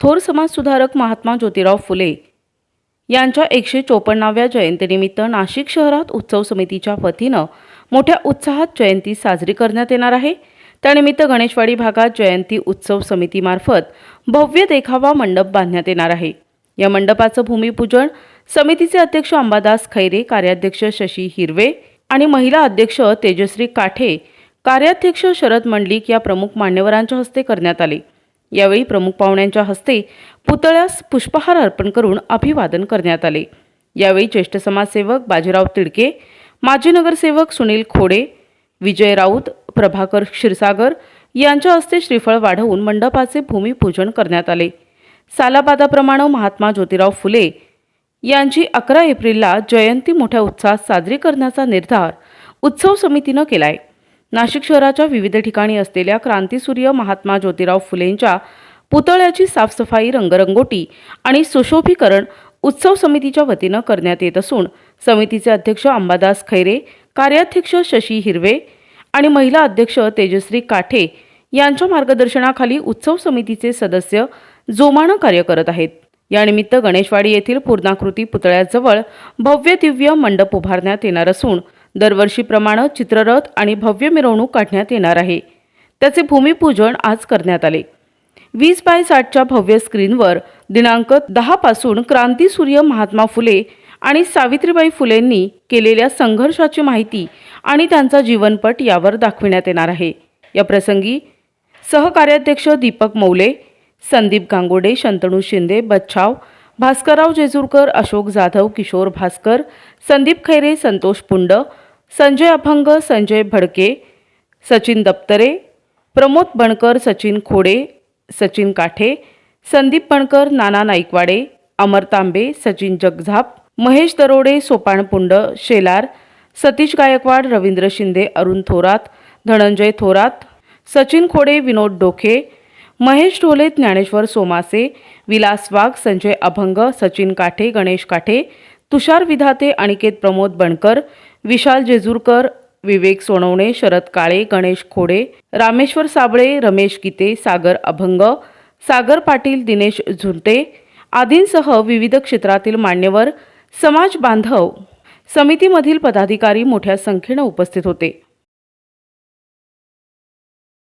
थोर समाजसुधारक महात्मा ज्योतिराव फुले यांच्या एकशे चोपन्नाव्या जयंतीनिमित्त नाशिक शहरात उत्सव समितीच्या वतीनं मोठ्या उत्साहात जयंती साजरी करण्यात येणार आहे. त्यानिमित्त गणेशवाडी भागात जयंती उत्सव समितीमार्फत भव्य देखावा मंडप बांधण्यात येणार आहे. या मंडपाचं भूमिपूजन समितीचे अध्यक्ष अंबादास खैरे कार्याध्यक्ष शशी हिरवे आणि महिला अध्यक्ष तेजश्री काठे कार्याध्यक्ष शरद मंडलिक या प्रमुख मान्यवरांच्या हस्ते करण्यात आले. यावेळी प्रमुख पाहुण्यांच्या हस्ते पुतळ्यास पुष्पहार अर्पण करून अभिवादन करण्यात आले. यावेळी ज्येष्ठ समाजसेवक बाजीराव तिडके माजी नगरसेवक सुनील खोडे विजय राऊत प्रभाकर क्षीरसागर यांच्या हस्ते श्रीफळ वाढवून मंडपाचे भूमिपूजन करण्यात आले. सालाबादाप्रमाणे महात्मा ज्योतिराव फुले यांची अकरा एप्रिलला जयंती मोठ्या उत्साहात साजरी करण्याचा निर्धार उत्सव समितीनं केला आहे नाशिक शहराच्या विविध ठिकाणी असलेल्या क्रांतीसूर्य महात्मा ज्योतिराव फुलेंच्या पुतळ्याची साफसफाई रंगरंगोटी आणि सुशोभीकरण उत्सव समितीच्या वतीनं करण्यात येत असून समितीचे अध्यक्ष अंबादास खैरे कार्याध्यक्ष शशी हिरवे आणि महिला अध्यक्ष तेजश्री काठे यांच्या मार्गदर्शनाखाली उत्सव समितीचे सदस्य जोमानं कार्य करत आहेत. यानिमित्त गणेशवाडी येथील पूर्णाकृती पुतळ्याजवळ भव्य दिव्य मंडप उभारण्यात येणार असून दरवर्षीप्रमाणे चित्ररथ आणि भव्य मिरवणूक काढण्यात येणार आहे. त्याचे भूमिपूजन आज करण्यात आले. वीस बाय साठच्या भव्य स्क्रीनवर दिनांक दहापासून क्रांतीसूर्य महात्मा फुले आणि सावित्रीबाई फुलेंनी केलेल्या संघर्षाची माहिती आणि त्यांचा जीवनपट यावर दाखविण्यात येणार आहे. या प्रसंगी सहकार्याध्यक्ष दीपक मौले संदीप गांगोडे शंतनू शिंदे बच्छाव भास्करराव जेजूरकर अशोक जाधव किशोर भास्कर संदीप खैरे संतोष पुंड संजय अभंग संजय भडके सचिन दप्तरे प्रमोद बणकर सचिन खोडे सचिन काठे संदीप बणकर नाना नाईकवाडे अमर तांबे सचिन जगझाप महेश दरोडे सोपान पुंड शेलार सतीश गायकवाड रवींद्र शिंदे अरुण थोरात धनंजय थोरात सचिन खोडे विनोद डोखे महेश ढोले ज्ञानेश्वर सोमासे विलास वाघ संजय अभंग सचिन काठे गणेश काठे तुषार विधाते अनिकेत प्रमोद बणकर विशाल जेजूरकर विवेक सोनवणे शरद काळे गणेश खोडे रामेश्वर साबळे रमेश गीते सागर अभंग सागर पाटील दिनेश झुंटे आदींसह विविध क्षेत्रातील मान्यवर समाज बांधव समितीमधील पदाधिकारी मोठ्या संख्येनं उपस्थित होते.